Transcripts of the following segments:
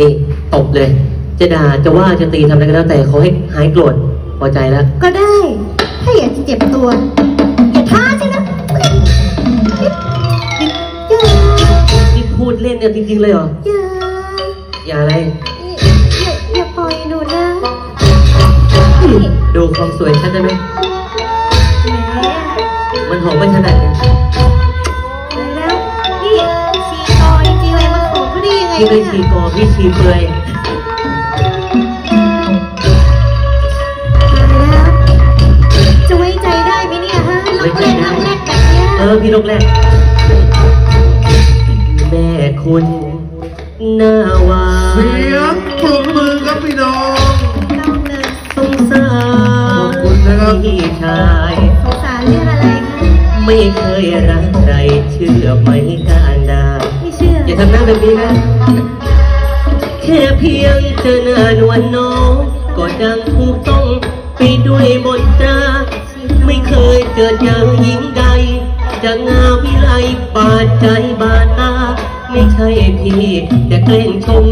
นี่ตบเลย จะด่าจะว่าจะตีทำอะไรก็แล้วแต่ขอให้หายโกรธพอใจแล้วก็ได้ ถ้าอยากจะเจ็บตัว อย่าท้าฉันนะอย่าที่พูดเล่นเนี่ยจริงๆเลยเหรอ อย่าอย่าอะไร อย่าอย่าปล่อยหนูนะดูความสวยฉันได้ไหมแหมมันหอมไม่ถนัดเนี่ย เขาได้ยังไงพี่ไม่เนี่ยชีกอพี่ชีเปลือยแล้วจะไว้ใจได้ไหมเนี่ยฮะล็อกแรกล็อกแรกแบบเนี้ยเออพี่นกแรกแม่คุณหน้าหวาเสีนยงปรบมือครับพี่น้องต้องเลยสงสารขอบคุณนะครับพี่ชายสงสารเรื่องอะไรคะไม่เคยรักใครเชื่อไหมการดาไม่ เชื่ออย่าทำหน้าแบบนี้นะ แค่เพียงเจอหน้านวลน้อง ก็ดังถูกต้องไปด้วยมนตรา ไม่เคยเจอเจอหญิงใด จะงามวิไลบาดใจบาดตา ไม่ใช่พี่แต่แกล้งชม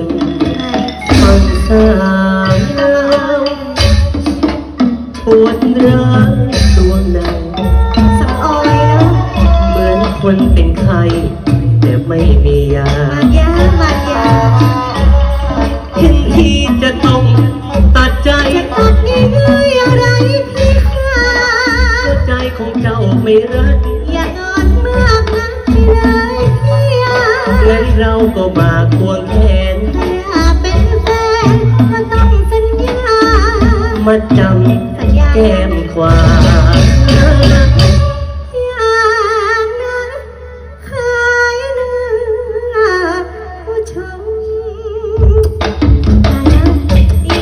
ซึมฟังสาวปวดร้าวดวงในสักออยแล้วเหมือนคนเป็นไข้แต่ไม่มียามายามายาถึงที่จะต้องตัดใจจะตัดง่ายๆอะไรพี่คะหัวใจของเจ้าไม่รักอย่างอนมากนะพี่เลยพี่อางั้นเราก็มาค มาจำแก้มขวาอย่างนะขายเนื้อผู้ชมตายแล้วนี่